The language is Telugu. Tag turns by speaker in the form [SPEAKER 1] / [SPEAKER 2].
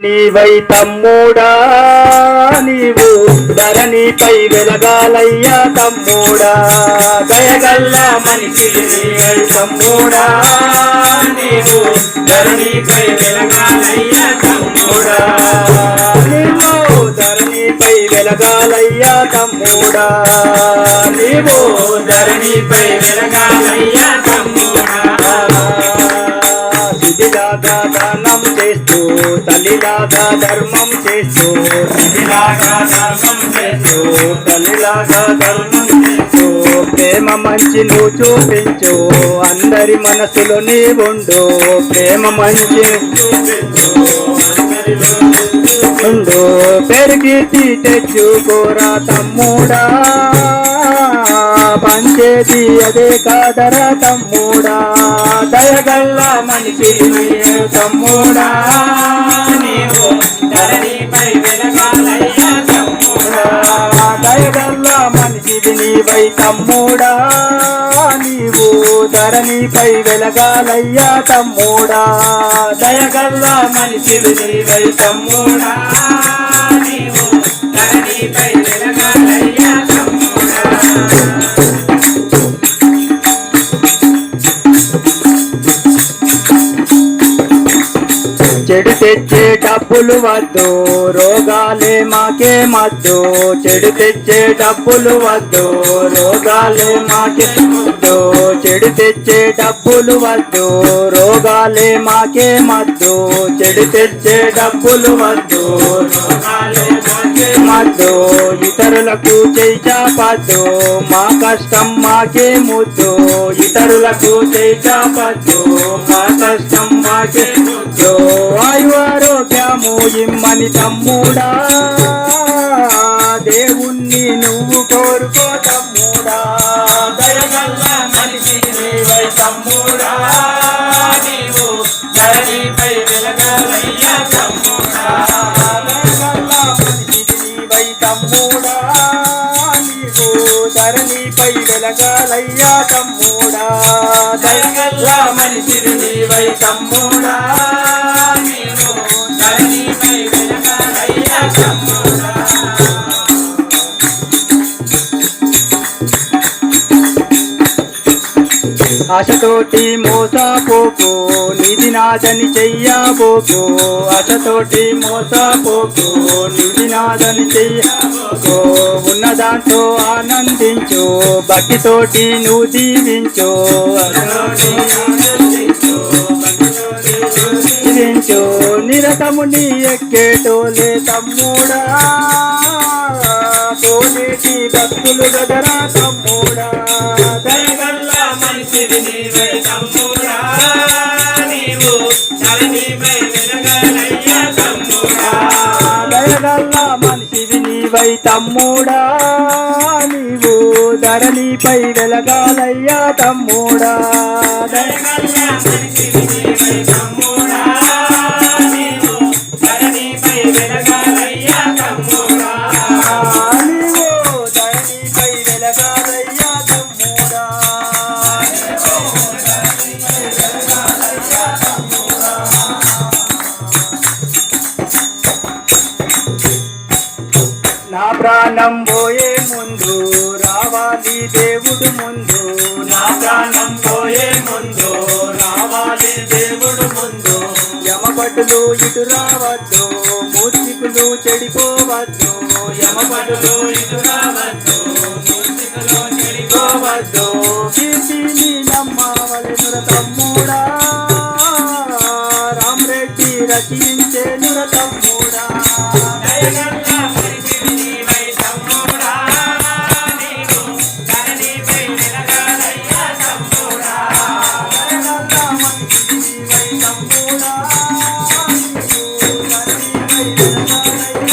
[SPEAKER 1] నీవై తమ్ముడా నీవు ధరణిపై వెలగాలయ్యా తమ్ముడా. దయగల్ల మనిషి నీవై తమ్ముడా నీవు ధరణిపై వెలగాలయ్యా తమ్ముడా. నీవు ధరణిపై వెలగాలయ్యా తమ్ముడా. నీవు ధరణిపై వెలగాలయ్యా తమ్ముడా. దానం చేస్తూ తల్లిలాగా ధర్మం చేస్తూ తల్లిలాగా ధర్మం చేస్తూ తల్లిలాగా ధర్మం చేస్తూ ప్రేమ మంచి నువ్వు చూపించు అందరి మనసులో నీ ఉండు ప్రేమ మంచి చూపించు ఉండు పెరిగి తెచ్చుకోరా తమ్ముడా. పంచేది అదే కాదరా తమ్ముడా. దయగల్ల మనిషి తమ్ముడా. నీవు ధరణిపై వెలగాలయ్యా తమ్ముడా. దయగల్ల మనిషివి నీవై తమ్ముడా. నీవు ధరణిపై వెలగాలయ్యా తమ్ముడా. దయగల్ల మనిషివి నీవై తమ్ముడా. డబ్బులు వద్దు రోగాలే మాకే మద్దు. చెడు తెచ్చే డబ్బులు వద్దు రోగాలే మాకే మద్దు. చెడు తెచ్చే డబ్బులు వద్దు రోగాలే మాకే మద్దు. చెడు తెచ్చే డబ్బులు వద్దు రోగాలే మాకే ఇతరులకు చేయి చాపద్దు మా కష్టం మాకే ముద్దు. ఇతరులకు చేయి చాపద్దు మా కష్టం మాకే ముద్దు. ఆయు ఆరోగ్యము ఇమ్మని తమ్ముడా. దేవుణ్ణి నువ్వు కోరుకో తమ్ముడా. దయగల్ల మనిషి తమ్ముడా. ధరణిపై వెలగాలయ్యా తమ్ముడా. దయగల్ల మనిషి నీవై తమ్ముడా. ఆశతోటి మోసపోకు నిధి నాదని చెయ్యబోకు. ఆశతోటి మోసపోకు నిధి నాదని చెయ్యబోకు. ఉన్న దాంతో ఆనందించు భక్తితోటి నువ్వు దీవించు. జీవించు నిరతము నీ ఎక్కేటోలే తమ్ముడా. పోనేటి భక్తులు గదరా తమ్ముడా. మనిషివి నీవై తమ్ముడా నీవు ధరణిపై వెలగలయ్యా తమ్ముడా. మనిషివి నీవై తమ్ముడా ప్రాణం పోయే ముందు రావాలి దేవుడు ముందు. నా ప్రాణం పోయే ముందు రావాలి దేవుడు ముందు. యమపటులు ఇటు రావద్దు మూర్తికులు చెడిపోవద్దు. యమపటులు ఇటు రావద్దు మూర్తికులు చెడిపోవద్దు. కీర్తిని నమ్మవలెనుర తమ్ముడా. రామరెడ్డి రచించే నుర తమ్ముడా. Thank you.